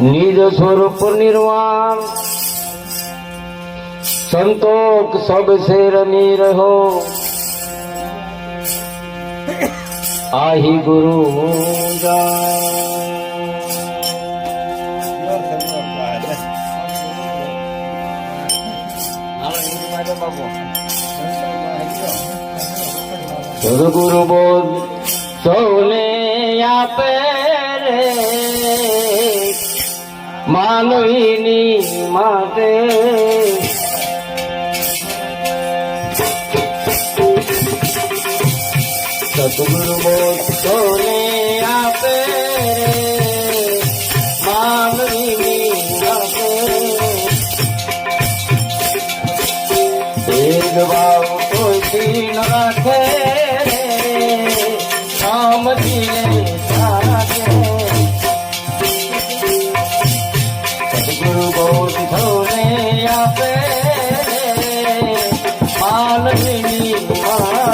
निज स्वरूप निर्वाण। संतोष सबसे रनी रहो आही गुरु सदगुरु बोध सोने या पैर মানইনি মাতে। সদগুরু বোধনে আপে মানইনি মাদে রাখে রাম দিনে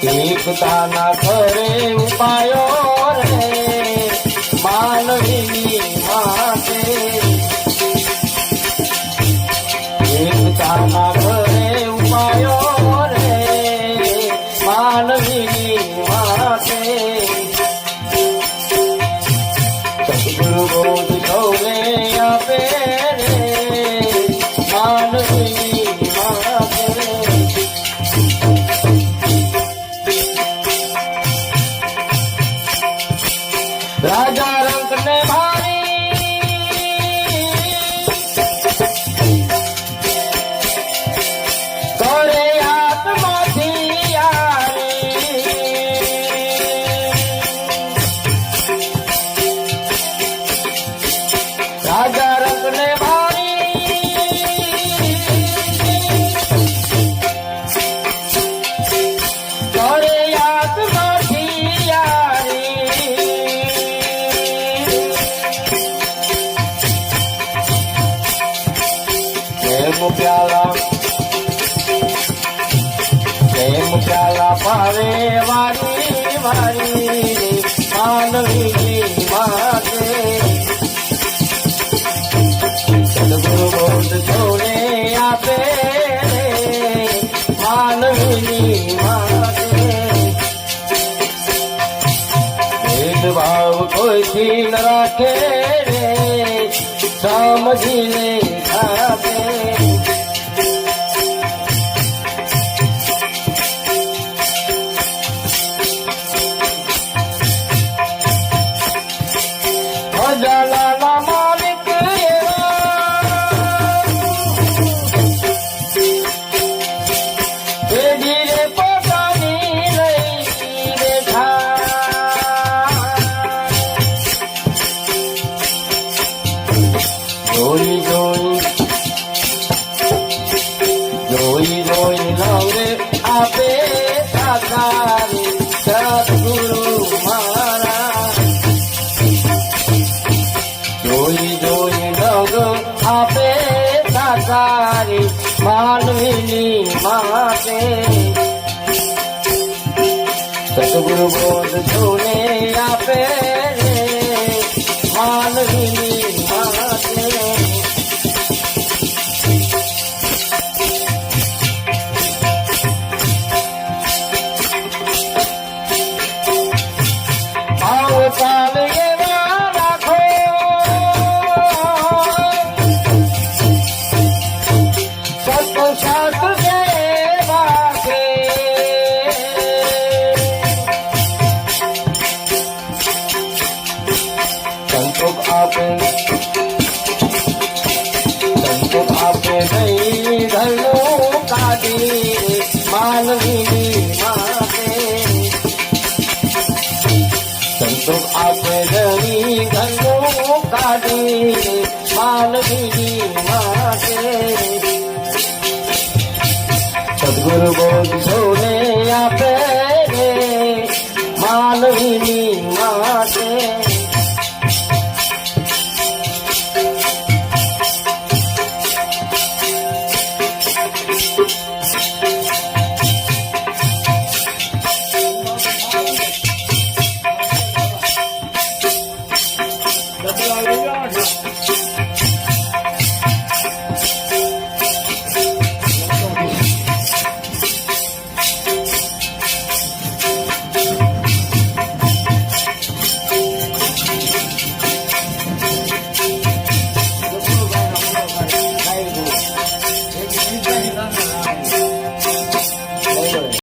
એક તાના ઘરે ઉપાયો રે માનવીની માટે એક તાના ઘરે ઉપાયો રે માનવીની માટે સદગુરુ બોધ ગૌરે આપે Traga પ્રેમ પ્યાલા. પ્રેમ પ્યાલા પાવે વારી વારી માનવી માતે સદગુરુ બોધ છોડે આપે માનવીની માતે ભેદભાવ કોઈથી ન રાખે રે સમજીને ખાતે জয় জয় জয় জয় নামে আপে আকারে সদগুরু মারা জয় জয় নগ আপে আকারে মানবিনী মাকে সদগুরু বোধ শুনে আপে આપે. સંતો આપે નહીં ધનુ કાઢી માનવીની માટે સંતોષ આપે નહીં ધનુ કાઢી માનવીની માટે સદગુરુ બોધ સૌને આપે Yeah.